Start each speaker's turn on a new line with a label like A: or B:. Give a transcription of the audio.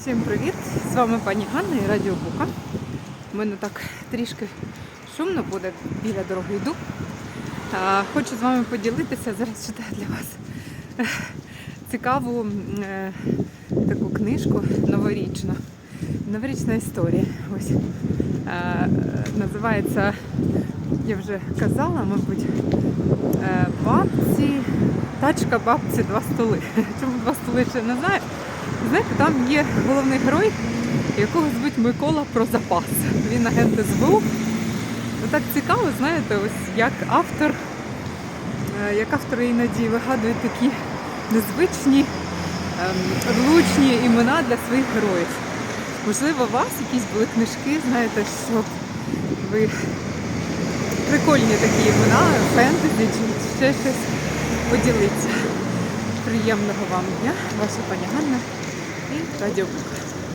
A: Всім привіт! З вами пані Ганна і Радіо Бука. У мене так трішки шумно буде, біля дороги йду. Хочу з вами поділитися, зараз читаю для вас е, цікаву е, таку книжку новорічну. Новорічна історія. Ось. Називається, я вже казала, мабуть, е, бабці, тачка бабці, два столи. Чому два столи ще не знаю. Знаєте, там є головний герой, якого звуть Микола Прозапас. Він агент СБУ. Ну, так цікаво, знаєте, ось як автор, е, як автор іноді вигадує такі незвичні, ем, влучні імена для своїх героїв. Можливо, у вас якісь були книжки, знаєте, що ви прикольні такі імена, фентезі чи ще щось поділіться. Приємного вам дня, ваша пані Ганна і Радіо Бук.